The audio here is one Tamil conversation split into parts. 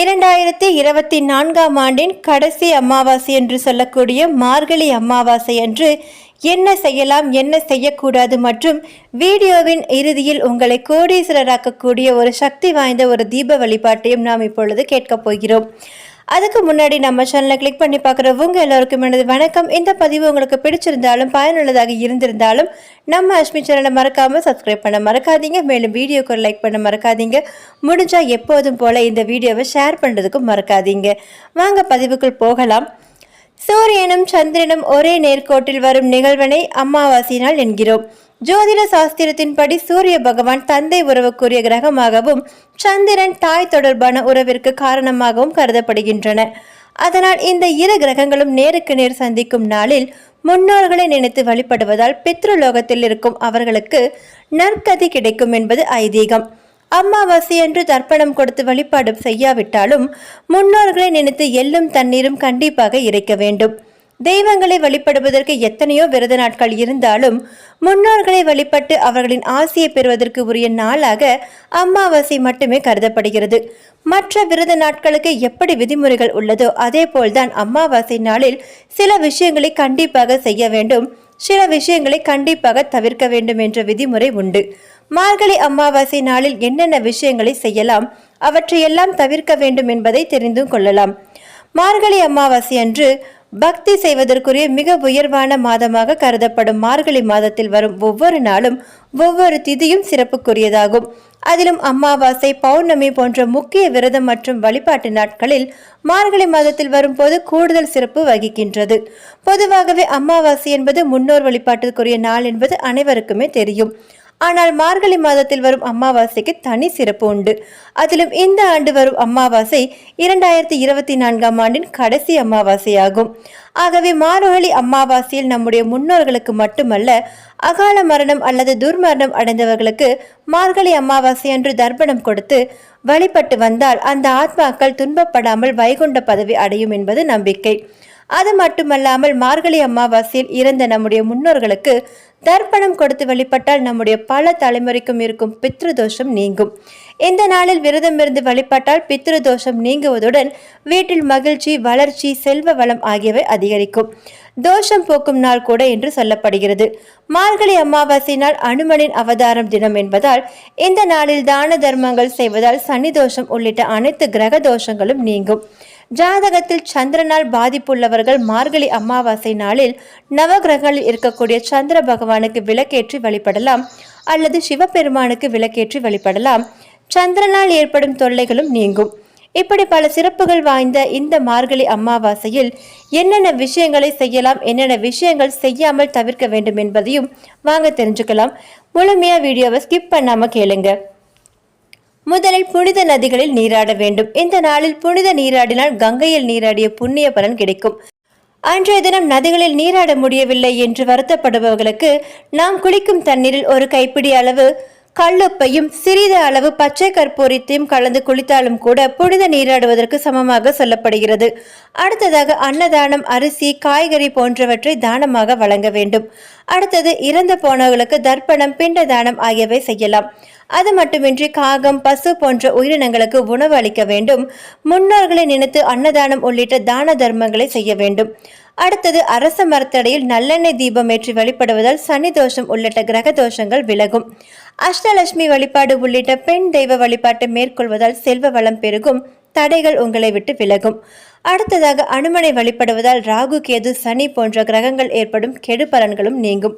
இரண்டாயிரத்தி இருபத்தி நான்காம் ஆண்டின் கடைசி அமாவாசை என்று சொல்லக்கூடிய மார்கழி அமாவாசை அன்று என்ன செய்யலாம் என்ன செய்யக்கூடாது மற்றும் வீடியோவின் இறுதியில் உங்களை கோடீஸ்வரராக்கக்கூடிய ஒரு சக்தி வாய்ந்த ஒரு தீப வழிபாட்டையும் நாம் இப்பொழுது கேட்கப் போகிறோம். அதுக்கு முன்னாடி நம்ம சேனலை கிளிக் பண்ணி பார்க்குறவங்க எல்லோருக்கும் எனது வணக்கம். இந்த பதிவு உங்களுக்கு பிடிச்சிருந்தாலும் பயனுள்ளதாக இருந்திருந்தாலும் நம்ம அஷ்மி சேனலை மறக்காமல் சப்ஸ்கிரைப் பண்ண மறக்காதீங்க. மேலும் வீடியோக்கு லைக் பண்ண மறக்காதீங்க. முடிஞ்சால் எப்போதும் போல் இந்த வீடியோவை ஷேர் பண்ணுறதுக்கும் மறக்காதீங்க. வாங்க பதிவுக்குள் போகலாம். சூரியனும் சந்திரனும் ஒரே நேர்கோட்டில் வரும் நிகழ்வினை அமாவாசை நாள் என்கிறோம். ஜோதிட சாஸ்திரத்தின்படி சூரிய பகவான் தந்தை உறவுக்குரிய கிரகமாகவும் சந்திரன் தாய் தொடர்பான உறவிற்கு காரணமாகவும் கருதப்படுகின்றன. அதனால் இந்த இரு கிரகங்களும் நேருக்கு நேர் சந்திக்கும் நாளில் முன்னோர்களை நினைத்து வழிபடுவதால் பித்ருலோகத்தில் இருக்கும் அவர்களுக்கு நற்கதி கிடைக்கும் என்பது ஐதீகம். அமாவாசை என்று தர்ப்பணம் கொடுத்து வழிபாடு செய்யாவிட்டாலும் முன்னோர்களை நினைத்து எள்ளும் தண்ணீரும் கண்டிப்பாக இறைக்க வேண்டும். தெய்வங்களை வழிபடுவதற்கு எத்தனையோ விரத நாட்கள் இருந்தாலும் முன்னோர்களை வழிபட்டு அவர்களின் ஆசையை பெறுவதற்கு உரிய நாளாக அமாவாசை மட்டுமே கருதப்படுகிறது. மற்ற விரத நாட்களுக்கு எப்படி விதிமுறைகள் உள்ளதோ அதே போல்தான் அமாவாசை நாளில் சில விஷயங்களை கண்டிப்பாக செய்ய வேண்டும். சில விஷயங்களை கண்டிப்பாக தவிர்க்க வேண்டும் என்ற விதிமுறை உண்டு. மார்கழி அமாவாசை நாளில் என்னென்ன விஷயங்களை செய்யலாம்? அவற்றையெல்லாம் தவிர்க்க வேண்டும் என்பதை தெரிந்து கொள்ளலாம். மார்கழி அமாவாசை அன்று பக்தி செய்வதற்குரிய மிக உயர்வான மாதமாக கருதப்படும் மார்கழி மாதத்தில் வரும் ஒவ்வொரு நாளும் ஒவ்வொரு திதியும் சிறப்புக்குரியதாகும். அதிலும் அமாவாசை பௌர்ணமி போன்ற முக்கிய விரதம் மற்றும் வழிபாட்டு நாட்களில் மார்கழி மாதத்தில் வரும்போது கூடுதல் சிறப்பு வகிக்கின்றது. பொதுவாகவே அமாவாசை என்பது முன்னோர் வழிபாட்டிற்குரிய நாள் என்பது அனைவருக்குமே தெரியும். ஆனால் மார்கழி மாதத்தில் வரும் அமாவாசைக்கு தனி சிறப்பு உண்டு. அதிலும் இந்த ஆண்டு வரும் அமாவாசை இரண்டாயிரத்தி இருபத்தி நான்காம் ஆண்டின் கடைசி அமாவாசையாகும். ஆகவே மார்கழி அமாவாசையில் நம்முடைய முன்னோர்களுக்கு மட்டுமல்ல அகால மரணம் அல்லது துர்மரணம் அடைந்தவர்களுக்கு மார்கழி அமாவாசை அன்று தர்ப்பணம் கொடுத்து வழிபட்டு வந்தால் அந்த ஆத்மாக்கள் துன்பப்படாமல் வைகுண்ட பதவி அடையும் என்பது நம்பிக்கை. அது மட்டுமல்லாமல் மார்கழி அமாவாசையில் இறந்த நம்முடைய முன்னோர்களுக்கு தர்ப்பணம் கொடுத்து வழிபட்டால் நம்முடைய பல தலைமுறைக்கும் இருக்கும் பித்ருதோஷம் நீங்கும். இந்த நாளில் விரதம் இருந்து வழிபட்டால் பித்ருதோஷம் நீங்குவதுடன் வீட்டில் மகிழ்ச்சி வளர்ச்சி செல்வ வளம் ஆகியவை அதிகரிக்கும். தோஷம் போக்கும் நாள் கூட என்று சொல்லப்படுகிறது. மார்கழி அமாவாசை நாள் அனுமனின் அவதாரம் தினம் என்பதால் இந்த நாளில் தான தர்மங்கள் செய்வதால் சனி தோஷம் உள்ளிட்ட அனைத்து கிரக தோஷங்களும் நீங்கும். ஜாதகத்தில் சந்திரனால் பாதிப்புள்ளவர்கள் மார்கழி அமாவாசை நாளில் நவகிரகங்களில் இருக்கக்கூடிய சந்திர பகவானுக்கு விளக்கேற்றி வழிபடலாம் அல்லது சிவபெருமானுக்கு விளக்கேற்றி வழிபடலாம். சந்திரனால் ஏற்படும் தொல்லைகளும் நீங்கும். இப்படி பல சிறப்புகள் வாய்ந்த இந்த மார்கழி அமாவாசையில் என்னென்ன விஷயங்களை செய்யலாம் என்னென்ன விஷயங்கள் செய்யாமல் தவிர்க்க வேண்டும் என்பதையும் வாங்க தெரிஞ்சுக்கலாம். முழுமையா வீடியோவை ஸ்கிப் பண்ணாம கேளுங்க. முதலில் புனித நதிகளில் நீராட வேண்டும். இந்த நாளில் புனித நீராடினால் கங்கையில் நீராடிய புண்ணிய பலன் கிடைக்கும். அன்றைய தினம் நதிகளில் நீராட முடியவில்லை என்று வருத்தப்படுபவர்களுக்கு நாம் குளிக்கும் தண்ணீரில் ஒரு கைப்பிடி அளவு கல்லுப்பையும் சிறிது அளவு பச்சை கற்பூரத்தையும் கலந்து குளித்தாலும் கூட புனித நீராடுவதற்கு சமமாக சொல்லப்படுகிறது. அடுத்ததாக அன்னதானம் அரிசி காய்கறி போன்றவற்றை தானமாக வழங்க வேண்டும். அடுத்தது இறந்து போனவர்களுக்கு தர்ப்பணம் பிண்ட தானம் ஆகியவை செய்யலாம். அது மட்டுமின்றி காகம் பசு போன்ற உயிரினங்களுக்கு உணவு அளிக்க வேண்டும். முன்னோர்களை நினைத்து அன்னதானம் உள்ளிட்ட தான தர்மங்களை செய்ய வேண்டும். அடுத்தது அரச மரத்தடையில் நல்லெண்ணெய் தீபம் ஏற்றி வழிபடுவதால் சனி தோஷம் உள்ளிட்ட கிரக தோஷங்கள் விலகும். அஷ்டலட்சுமி வழிபாடு உள்ளிட்ட பெண் தெய்வ வழிபாட்டை மேற்கொள்வதால் செல்வ வளம் பெருகும். தடைகள் உங்களை விட்டு விலகும். அடுத்ததாக அனுமனை வழிபடுவதால் ராகு கேது சனி போன்ற கிரகங்கள் ஏற்படும் கெடு பலன்களும் நீங்கும்.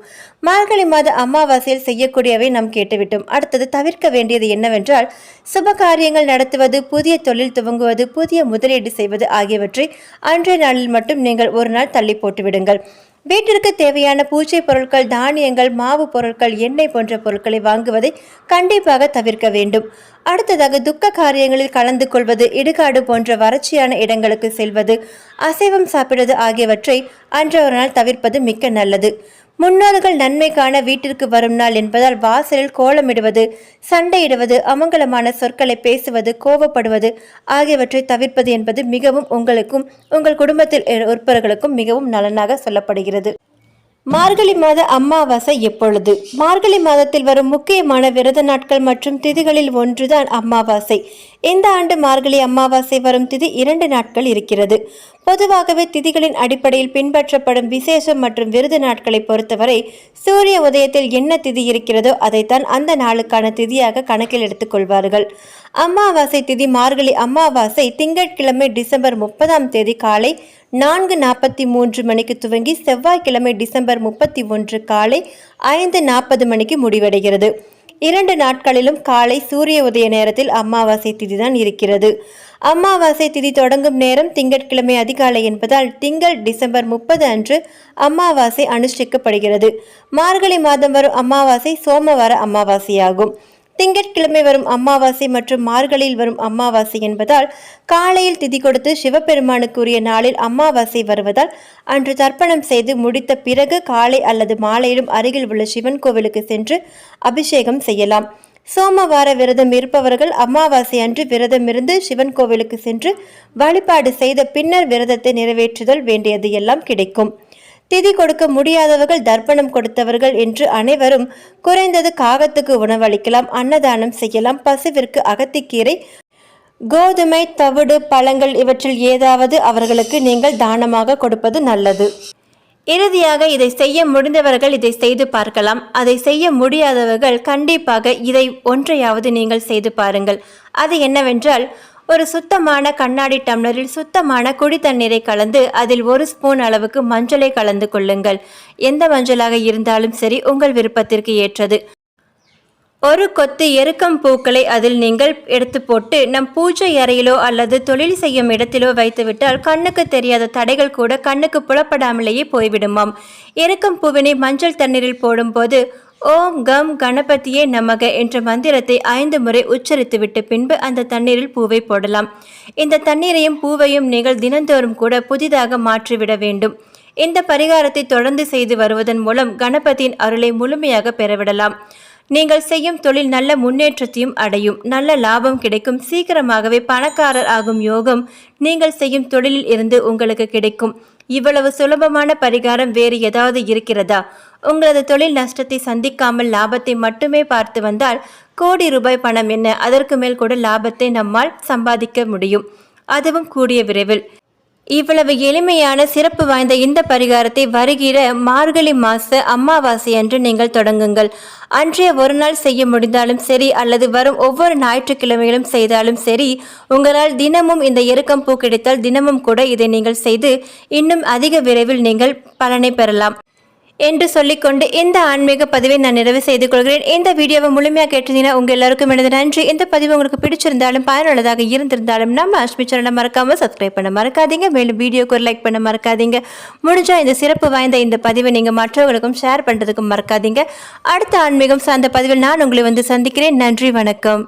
மார்கழி மாத அமாவாசையில் செய்யக்கூடியவை நாம் கேட்டுவிட்டோம். அடுத்தது தவிர்க்க வேண்டியது என்னவென்றால் சுப காரியங்கள் நடத்துவது புதிய தொழில் துவங்குவது புதிய முதலீடு செய்வது ஆகியவற்றை அன்றைய நாளில் மட்டும் நீங்கள் ஒரு நாள் தள்ளி போட்டுவிடுங்கள். வீட்டிற்கு தேவையான பூஜை பொருட்கள் தானியங்கள் மாவு பொருட்கள் எண்ணெய் போன்ற பொருட்களை வாங்குவதை கண்டிப்பாக தவிர்க்க வேண்டும். அடுத்ததாக துக்க காரியங்களில் கலந்து கொள்வது இடுகாடு போன்ற வறட்சியான இடங்களுக்கு செல்வது அசைவம் சாப்பிடுவது ஆகியவற்றை அன்றவரால் நாள் தவிர்ப்பது மிக்க நல்லது. முன்னோர்கள் நன்மை காண வீட்டிற்கு வரும் நாள் என்பதால் வாசலில் கோலமிடுவது சண்டையிடுவது அமங்கலமான சொற்களை பேசுவது கோபப்படுவது ஆகியவற்றை தவிர்ப்பது என்பது மிகவும் உங்களுக்கும் உங்கள் குடும்பத்தில் உறுப்பினர்களுக்கும் மிகவும் நலனாக சொல்லப்படுகிறது. மார்கழி மாத அமாவாசை எப்பொழுது? மார்கழி மாதத்தில் வரும் முக்கியமான விரத நாட்கள் மற்றும் திதிகளில் ஒன்றுதான் அமாவாசை. இந்த ஆண்டு மார்கழி அமாவாசை வரும் திதி இரண்டு நாட்கள் இருக்கிறது. பொதுவாகவே திதிகளின் அடிப்படையில் பின்பற்றப்படும் விசேஷம் மற்றும் விருது நாட்களை பொறுத்தவரை சூரிய உதயத்தில் என்ன திதி இருக்கிறதோ அதைத்தான் அந்த நாளுக்கான திதியாக கணக்கில் எடுத்துக்கொள்வார்கள் அமாவாசை திதி மார்கழி அமாவாசை திங்கட்கிழமை டிசம்பர் முப்பதாம் தேதி காலை நான்கு நாற்பத்தி மூன்று மணிக்கு துவங்கி செவ்வாய்க்கிழமை டிசம்பர் முப்பத்தி ஒன்று காலை ஐந்து நாற்பது மணிக்கு முடிவடைகிறது. இரண்டு நாட்களிலும் காலை சூரிய உதய நேரத்தில் அமாவாசை திதி தான் இருக்கிறது. அமாவாசை திதி தொடங்கும் நேரம் திங்கட்கிழமை அதிகாலை என்பதால் திங்கள் டிசம்பர் முப்பது அன்று அமாவாசை அனுஷ்டிக்கப்படுகிறது. மார்கழி மாதம் வரும் அமாவாசை சோமவார அமாவாசையாகும். திங்கட்கிழமை வரும் அமாவாசை மற்றும் மார்கழியில் வரும் அமாவாசை என்பதால் காலையில் திதி கொடுத்து சிவபெருமானுக்குரிய நாளில் அமாவாசை வருவதால் அன்று தர்ப்பணம் செய்து முடித்த பிறகு காலை அல்லது மாலையிலும் அருகில் உள்ள சிவன் கோவிலுக்கு சென்று அபிஷேகம் செய்யலாம். சோமவார விரதம் இருப்பவர்கள் அமாவாசை அன்று விரதம் இருந்து சிவன் கோவிலுக்கு சென்று வழிபாடு செய்த பின்னர் விரதத்தை நிறைவேற்றுதல் வேண்டியது எல்லாம் கிடைக்கும். திதி கொடுக்க முடியாதவர்கள் தர்ப்பணம் கொடுத்தவர்கள் என்று அனைவரும் குறைந்தது காகத்துக்கு உணவளிக்கலாம் அன்னதானம் செய்யலாம் பசுவிற்கு அகத்திக்கீரை கோதுமை தவிடு பழங்கள் இவற்றில் ஏதாவது அவர்களுக்கு நீங்கள் தானமாக கொடுப்பது நல்லது. இறுதியாக இதை செய்ய முடிந்தவர்கள் இதை செய்து பார்க்கலாம். அதை செய்ய முடியாதவர்கள் கண்டிப்பாக இதை ஒன்றையாவது நீங்கள் செய்து பாருங்கள். அது என்னவென்றால் ஒரு சுத்தமான கண்ணாடி டம்ளரில் சுத்தமான குடி தண்ணீரை கலந்து அதில் ஒரு ஸ்பூன் அளவுக்கு மஞ்சளை கலந்து கொள்ளுங்கள். எந்த மஞ்சளாக இருந்தாலும் சரி உங்கள் விருப்பத்திற்கு ஏற்றது. ஒரு கொத்து எருக்கம் பூக்களை அதில் நீங்கள் எடுத்து போட்டு நம் பூஜை அறையிலோ அல்லது தொழில் செய்யும் இடத்திலோ வைத்துவிட்டால் கண்ணுக்கு தெரியாத தடைகள் கூட கண்ணுக்கு புலப்படாமலேயே போய்விடுமாம். எருக்கம் பூவினை மஞ்சள் தண்ணீரில் போடும்போது ஓம் கம் கணபதியே நமக என்ற மந்திரத்தை ஐந்து முறை உச்சரித்துவிட்டு பின்பு அந்த தண்ணீரில் பூவை போடலாம். இந்த தண்ணீரையும் பூவையும் நீங்கள் தினந்தோறும் கூட புதிதாக மாற்றிவிட வேண்டும். இந்த பரிகாரத்தை தொடர்ந்து செய்து வருவதன் மூலம் கணபதியின் அருளை முழுமையாக பெறவிடலாம். நீங்கள் செய்யும் தொழில் நல்ல முன்னேற்றத்தையும் அடையும். நல்ல லாபம் கிடைக்கும். சீக்கிரமாகவே பணக்காரர் ஆகும் யோகம் நீங்கள் செய்யும் தொழிலில் இருந்து உங்களுக்கு கிடைக்கும். இவ்வளவு சுலபமான பரிகாரம் வேறு ஏதாவது இருக்கிறதா? உங்களது தொழில் நஷ்டத்தை சந்திக்காமல் லாபத்தை மட்டுமே பார்த்து வந்தால் கோடி ரூபாய் பணம் என்ன? அதற்கு மேல் கூட லாபத்தை நம்மால் சம்பாதிக்க முடியும். அதுவும் கூடிய விரைவில். இவ்வளவு எளிமையான சிறப்பு வாய்ந்த இந்த பரிகாரத்தை வருகிற மார்கழி மாச அமாவாசை அன்று நீங்கள் தொடங்குங்கள். அன்றைய ஒரு நாள் செய்ய முடிந்தாலும் சரி அல்லது வரும் ஒவ்வொரு ஞாயிற்றுக்கிழமையிலும் செய்தாலும் சரி உங்களால் தினமும் இந்த இறுக்கம் பூ கிடைத்தால் தினமும் கூட இதை நீங்கள் செய்து இன்னும் அதிக விரைவில் நீங்கள் பலனை பெறலாம். என்று சொல்லிக்கொண்டு இந்த ஆன்மீக பதிவை நான் நிறைவு செய்து கொள்கிறேன். இந்த வீடியோவை முழுமையாக கேட்டிருந்தீங்கன்னா உங்கள் எல்லாருக்கும் எனது நன்றி. இந்த பதிவு உங்களுக்கு பிடிச்சிருந்தாலும் பயனுள்ளதாக இருந்திருந்தாலும் நம்ம அஷ்மி சேனலை மறக்காமல் சப்ஸ்கிரைப் பண்ண மறக்காதீங்க. மேலும் வீடியோக்கு ஒரு லைக் பண்ண மறக்காதீங்க. முடிஞ்சால் இந்த சிறப்பு வாய்ந்த இந்த பதிவை நீங்கள் மற்றவர்களுக்கும் ஷேர் பண்ணுறதுக்கும் மறக்காதீங்க. அடுத்த ஆன்மீகம் சார்ந்த பதிவில் நான் உங்களை வந்து சந்திக்கிறேன். நன்றி வணக்கம்.